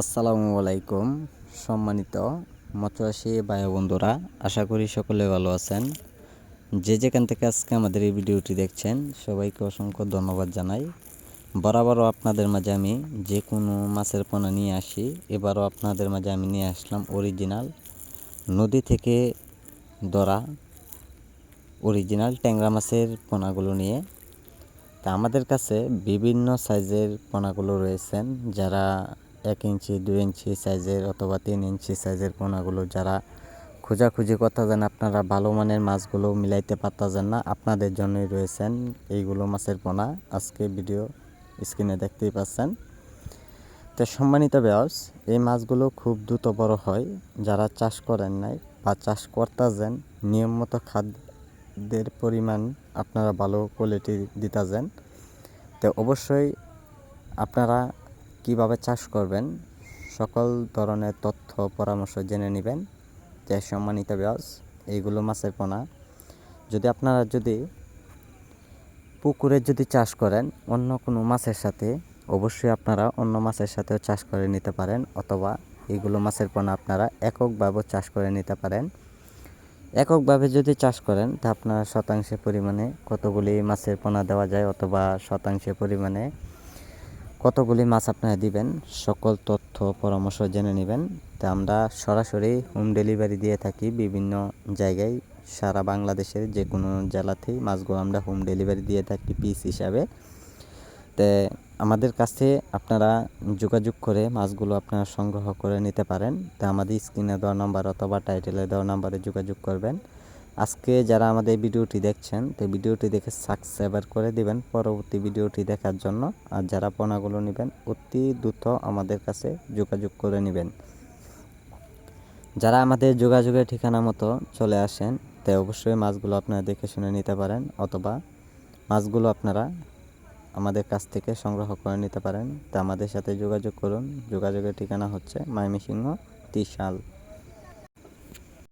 আসসালামু আলাইকুম, সম্মানিত মৎস্যচাষী ভাই বন্ধুরা, আশা করি সকলে ভালো আছেন। যে যেখান থেকে আজকে আমাদের এই ভিডিওটি দেখছেন, সবাইকে অসংখ্য ধন্যবাদ জানাই। বরাবরও আপনাদের মাঝে আমি যে কোনো মাছের পোনা নিয়ে আসি, এবারও আপনাদের মাঝে আমি নিয়ে আসলাম অরিজিনাল নদী থেকে ধরা অরিজিনাল ট্যাংরা মাছের পোনাগুলো নিয়ে। তা আমাদের কাছে বিভিন্ন সাইজের পোনাগুলো রয়েছেন, যারা এক ইঞ্চি, দুই ইঞ্চি সাইজের অথবা তিন ইঞ্চি সাইজের পোনাগুলো যারা খোঁজাখুঁজি করতেছেন, আপনারা ভালো মানের মাছগুলো মিলাইতে পারতেছেন না। আপনাদের জন্যই রয়েছেন এইগুলো মাছের পোনা। আজকে ভিডিও স্ক্রিনে দেখতেই পাচ্ছেন। তো সম্মানিত ব্যাস এই মাছগুলো খুব দ্রুত বড় হয়। যারা চাষ করেন নাই বা চাষ করতেছেন, নিয়ম মতো খাদ্যের পরিমাণ আপনারা ভালো কোয়ালিটি দিতেছেন। তো অবশ্যই আপনারা কীভাবে চাষ করবেন, সকল ধরনের তথ্য, পরামর্শ জেনে নেবেন। যে সম্মানিত ব্যাস, এইগুলো মাছের পোনা। যদি আপনারা যদি পুকুরে যদি চাষ করেন অন্য কোনো মাছের সাথে, অবশ্যই আপনারা অন্য মাছের সাথেও চাষ করে নিতে পারেন, অথবা এইগুলো মাছের পোনা আপনারা এককভাবেও চাষ করে নিতে পারেন। এককভাবে যদি চাষ করেন, তা আপনার শতাংশে পরিমাণে কতগুলি মাছের পোনা দেওয়া যায়, অথবা শতাংশে পরিমাণে কতগুলি মাছ আপনারা দিবেন? সকল তথ্য, পরামর্শ জেনে নেবেন। তা আমরা সরাসরি হোম ডেলিভারি দিয়ে থাকি বিভিন্ন জায়গায়। সারা বাংলাদেশের যে কোনো জেলাতেই মাছগুলো আমরা হোম ডেলিভারি দিয়ে থাকি পিস হিসাবে। তে আমাদের কাছে আপনারা যোগাযোগ করে মাছগুলো আপনারা সংগ্রহ করে নিতে পারেন। তা আমাদের স্ক্রিনে দেওয়া নাম্বার অথবা টাইটেলে দেওয়া নাম্বারে যোগাযোগ করবেন। আজকে যারা আমাদের ভিডিওটি দেখছেন, তো ভিডিওটি দেখে সাবস্ক্রাইবার করে দিবেন পরবর্তী ভিডিওটি দেখার জন্য। আর যারা পোনাগুলো নেবেন, অতি দ্রুত আমাদের কাছে যোগাযোগ করে নেবেন। যারা আমাদের যোগাযোগের ঠিকানা মতো চলে আসেন, তাই অবশ্যই মাছগুলো আপনারা দেখে শুনে নিতে পারেন, অথবা মাছগুলো আপনারা আমাদের কাছ থেকে সংগ্রহ করে নিতে পারেন। তা আমাদের সাথে যোগাযোগ করুন। যোগাযোগের ঠিকানা হচ্ছে মাইমিসিংহ, ত্রিশাল।